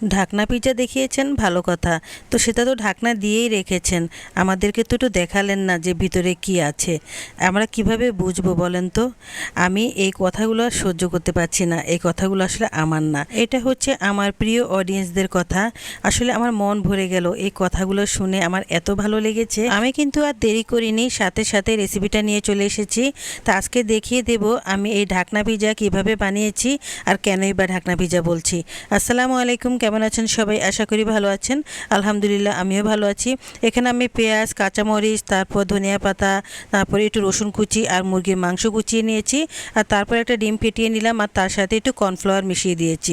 ঢাকনা পিজা দেখিয়েছেন, ভালো কথা। তো সেটা তো ঢাকনা দিয়েই রেখেছেন। আমাদেরকে তো একটু দেখালেন না যে ভিতরে কি আছে। আমরা কীভাবে বুঝব বলেন তো? আমি এই কথাগুলো আর সহ্য করতে পারছি না। এই কথাগুলো আসলে আমার না। এটা হচ্ছে আমার প্রিয় অডিয়েন্সদের কথা। আসলে আমার মন ভরে গেল এই কথাগুলো শুনে। আমার এত ভালো লেগেছে। আমি কিন্তু আর দেরি করিনি। সাথে সাথে রেসিপিটা নিয়ে চলে এসেছি। তা আজকে দেখিয়ে দেব আমি এই ঢাকনা পিজা কীভাবে বানিয়েছি আর কেনই বা ঢাকনা পিজা বলছি। আসসালামু আলাইকুম কেমন আছেন সবাই? আশা করি ভালো আছেন। আলহামদুলিল্লাহ, আমিও ভালো আছি। এখানে আমি পেঁয়াজ, কাঁচামরিচ, তারপর ধনিয়া পাতা, তারপরে একটু রসুন কুচি আর মুরগির মাংস কুচিয়ে নিয়েছি। আর তারপর একটা ডিম ফেটিয়ে নিলাম আর তার সাথে একটু কর্নফ্লাওয়ার মিশিয়ে দিয়েছি।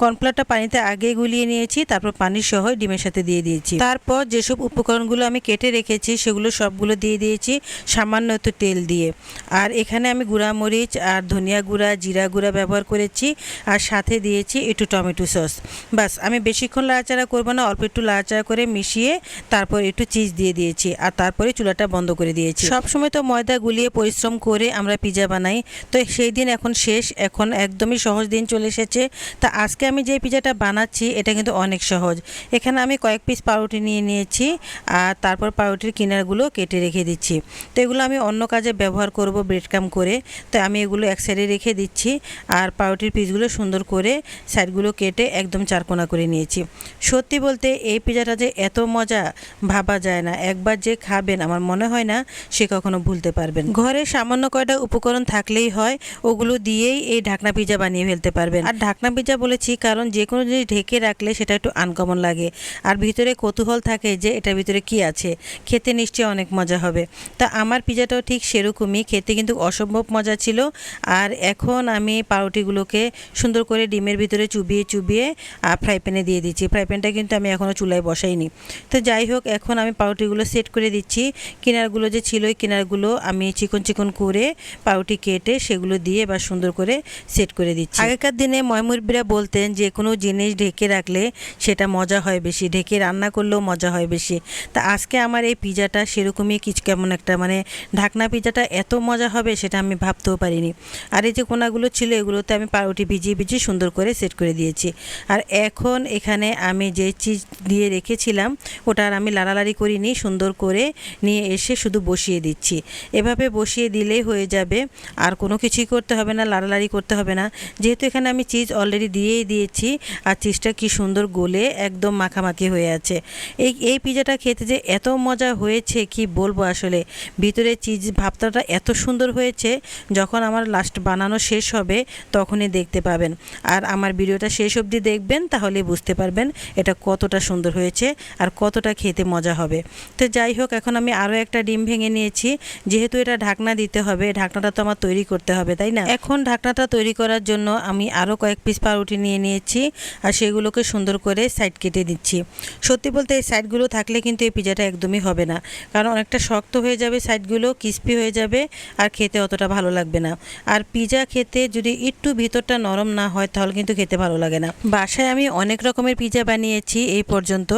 কর্নফ্লাওয়ারটা পানিতে আগে গুলিয়ে নিয়েছি, তারপর পানির সহ ডিমের সাথে দিয়ে দিয়েছি। তারপর যেসব উপকরণগুলো আমি কেটে রেখেছি, সেগুলো সবগুলো দিয়ে দিয়েছি, সামান্য একটু তেল দিয়ে। আর এখানে আমি গুঁড়া মরিচ আর ধনিয়া গুঁড়া, জিরা গুঁড়া ব্যবহার করেছি। আর সাথে দিয়েছি একটু টমেটো সস। বাস। আমি বেশিক্ষণ লাড়াচাড়া করব না, অল্প একটু লাড়াচাড়া করে মিশিয়ে তারপর একটু চিজ দিয়ে দিয়েছি আর তারপরে চুলাটা বন্ধ করে দিয়েছি। সবসময় তো ময়দা গুলিয়ে পরিশ্রম করে আমরা পিজা বানাই। তো সেই দিন এখন শেষ, এখন একদমই সহজ দিন চলে এসেছে। তা আজকে আমি যে পিজাটা বানাচ্ছি, এটা কিন্তু অনেক সহজ। এখানে আমি কয়েক পিস পাউরুটি নিয়ে নিয়েছি আর তারপর পাউরুটির কিনারগুলো কেটে রেখে দিচ্ছি। তো এগুলো আমি অন্য কাজে ব্যবহার করব ব্রেডকাম করে। তো আমি এগুলো এক সাইডে রেখে দিচ্ছি আর পাউরুটির পিসগুলো সুন্দর করে সাইডগুলো কেটে একদম চারকোনা করে নিয়েছি। সত্যি বলতে এই পিজাটা যে এত মজা ভাবা যায় না। একবার যে খাবেন, আমার মনে হয় না সে কখনো ভুলতে পারবেন। ঘরে সামান্য কয়টা উপকরণ থাকলেই হয়, ওগুলো দিয়েই এই ঢাকনা পিজা বানিয়ে ফেলতে পারবেন। আর ঢাকনা পিজা বলেছি, কারণ যে কোনো জিনিস ঢেকে রাখলে সেটা একটু আনকমন লাগে। আর ভিতরে কৌতূহল থাকে যে এটার ভিতরে কি আছে। খেতে নিশ্চয়ই অনেক মজা হবে। তা আমার পিজাটাও ঠিক সেরকমই। খেতে কিন্তু অসম্ভব মজা ছিল। আর এখন আমি পাউরুটিগুলোকে সুন্দর করে ডিমের ভিতরে চুবিয়ে চুবিয়ে ফ্রাই প্যানে দিয়ে দিচ্ছি। ফ্রাই প্যানটা কিন্তু আমি এখনও চুলায় বসাইনি। তো যাই হোক, এখন আমি পাউরুটিগুলো সেট করে দিচ্ছি। কিনারগুলো যে ছিল, ওই কিনারগুলো আমি চিকন চিকন করে পাউরুটি কেটে সেগুলো দিয়ে বা সুন্দর করে সেট করে দিচ্ছি। আগেকার দিনে ময়মুরবিরা বলতেন, যে কোনো জিনিস ঢেকে রাখলে সেটা মজা হয় বেশি। ঢেকে রান্না করলেও মজা হয় বেশি। তা আজকে আমার এই পিজাটা সেরকমই কিছু কেমন একটা মানে ঢাকনা পিজাটা এত মজা হবে সেটা আমি ভাবতেও পারিনি। আর এই যে কোনাগুলো ছিল, এগুলোতে আমি পাউরুটি ভিজিয়ে ভিজিয়ে সুন্দর করে সেট করে দিয়েছি। আর এখন এখানে আমি যে চিজ দিয়ে রেখেছিলাম। ওটা আর আমি লাড়ালাড়ি করিনি, সুন্দর করে নিয়ে এসে শুধু বসিয়ে দিচ্ছি। এভাবে বসিয়ে দিলেই হয়ে যাবে। আর কোনো কিছুই করতে হবে না, লাড়ালাড়ি করতে হবে না। যেহেতু এখানে আমি চিজ অলরেডি দিয়েই দিয়েছি, আর চিজটা কি সুন্দর গোলে একদম মাখামাখি হয়ে আছে। এই এই পিজাটা খেতে যে এত মজা হয়েছে, কি বলব আসলে? ভিতরে চিজ ভাবতাটা এত সুন্দর হয়েছে, যখন আমার লাস্ট বানানো শেষ হবে, তখনই দেখতে পাবেন। আর আমার ভিডিওটা শেষ অবধি দেখবেন তাহলে বুঝতে পারবেন এটা কতটা সুন্দর হয়েছে আর কতটা খেতে মজা হবে। তো যাই হোক, এখন আমি আরও একটা ডিম ভেঙে নিয়েছি। যেহেতু এটা ঢাকনা দিতে হবে, ঢাকনাটা তো আমার তৈরি করতে হবে, তাই না? এখন ঢাকনাটা তৈরি করার জন্য আমি আরও কয়েক পিস পাউরুটি নিয়ে নিয়েছি আর সেগুলোকে সুন্দর করে সাইড কেটে দিচ্ছি। সত্যি বলতে এই সাইডগুলো থাকলে কিন্তু এই পিজাটা একদমই হবে না। কারণ অনেকটা শক্ত হয়ে যাবে সাইডগুলো ক্রিস্পি হয়ে যাবে আর খেতে অতটা ভালো লাগবে না। আর পিজা খেতে যদি একটু ভিতরটা নরম না হয়, তাহলে কিন্তু খেতে ভালো লাগে না। বাসায় আমি অনেক রকমের পিজা বানিয়েছি। এই পর্যন্ত।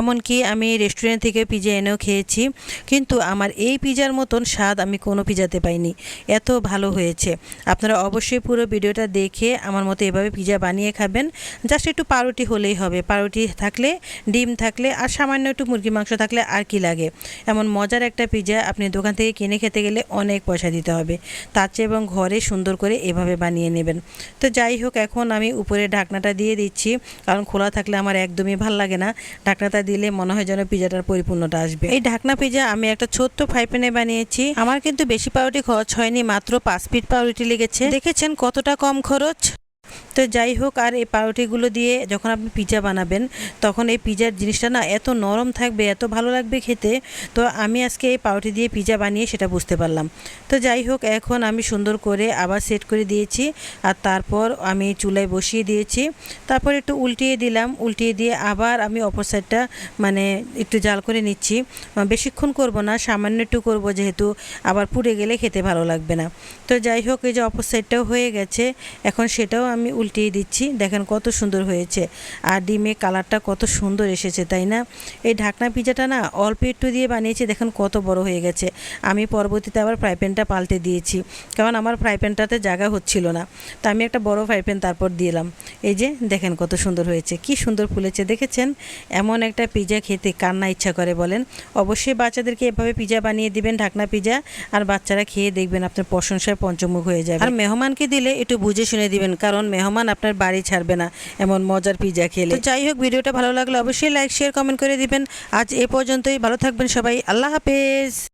এমনকি আমি রেস্টুরেন্ট থেকে পিজা এনেও খেয়েছি। কিন্তু আমার এই পিজার মতন স্বাদ আমি কোনো পিজাতে পাইনি। এত ভালো হয়েছে। আপনারা অবশ্যই পুরো ভিডিওটা দেখে আমার মতো এভাবে পিজা বানিয়ে খাবেন। জাস্ট একটু পাউরুটি হলেই হবে। পাউরুটি থাকলে, ডিম থাকলে, আর সামান্য একটু মুরগি মাংস থাকলে আর কি লাগে। এমন মজার একটা পিজা আপনি দোকান থেকে কিনে খেতে গেলে অনেক পয়সা দিতে হবে। তার চেয়ে এবং ঘরে সুন্দর করে এভাবে বানিয়ে নেবেন। তো যাই হোক, এখন আমি উপরে ঢাকনাটা দিয়ে দিচ্ছি। কারণ খোলা থাকলে আমার একদমই ভালো লাগে না। ঢাকনাটা দিলে মনে হয় যেন পিজাটার পরিপূর্ণটা আসবে। এই ঢাকনা পিজা আমি একটা ছোট্ট ফ্রাই প্যানে বানিয়েছি। আমার কিন্তু বেশি পাউরুটি খরচ হয়নি, মাত্র পাঁচ ফিট পাউরুটি লেগেছে। দেখেছেন কতটা কম খরচ? তো যাই হোক, আর এই পাউরুটিগুলো দিয়ে যখন আপনি পিজা বানাবেন, তখন এই পিজার জিনিসটা না এত নরম থাকবে, এত ভালো লাগবে খেতে, তো আমি আজকে এই পাউরুটি দিয়ে পিজা বানিয়ে সেটা বুঝতে পারলাম। তো যাই হোক, এখন আমি সুন্দর করে আবার সেট করে দিয়েছি, আর তারপর আমি চুলায় বসিয়ে দিয়েছি। তারপর একটু উল্টিয়ে দিলাম, উল্টিয়ে দিয়ে আবার আমি অপর সাইডটা মানে একটু জাল করে নিচ্ছি। বেশিক্ষণ করব না, সামান্য একটু করব, যেহেতু আবার পুড়ে গেলে খেতে ভালো লাগবে না। তো যাই হোক, এই যে অপর সাইডটাও হয়ে গেছে, এখন সেটাও আমি উল্টিয়ে দিচ্ছি। দেখেন কত সুন্দর হয়েছে। আর ডিমের কালারটা কত সুন্দর এসেছে, তাই না? এই ঢাকনা পিজাটা না অল্প একটু দিয়ে বানিয়েছি, দেখেন কত বড় হয়ে গেছে। আমি পরবর্তীতে আবার ফ্রাই প্যানটা পাল্টে দিয়েছি, কারণ আমার ফ্রাই প্যানটাতে জায়গা হচ্ছিল না। তা আমি একটা বড় ফ্রাই প্যান তারপর দিলাম। এই যে, দেখেন কত সুন্দর হয়েছে, কি সুন্দর ফুলেছে, দেখেছেন? এমন একটা পিজা খেতে কান্না ইচ্ছা করে বলেন। অবশ্যই বাচ্চাদেরকে এভাবে পিজা বানিয়ে দিবেন, ঢাকনা পিজা, আর বাচ্চারা খেয়ে দেখবেন আপনার প্রশংসায় পঞ্চমুখ হয়ে যাবে। আর মেহমানকে দিলে একটু বুঝে শুনে দিবেন, কারণ মেহমান আপনার বাড়ি ছাড়বে না, এমন মজার পিজা খেলে। যাই হোক, ভিডিওটা ভালো লাগলে অবশ্যই লাইক শেয়ার কমেন্ট করে দিবেন। আজ এ পর্যন্তই, ভালো থাকবেন সবাই, আল্লাহ হাফেজ।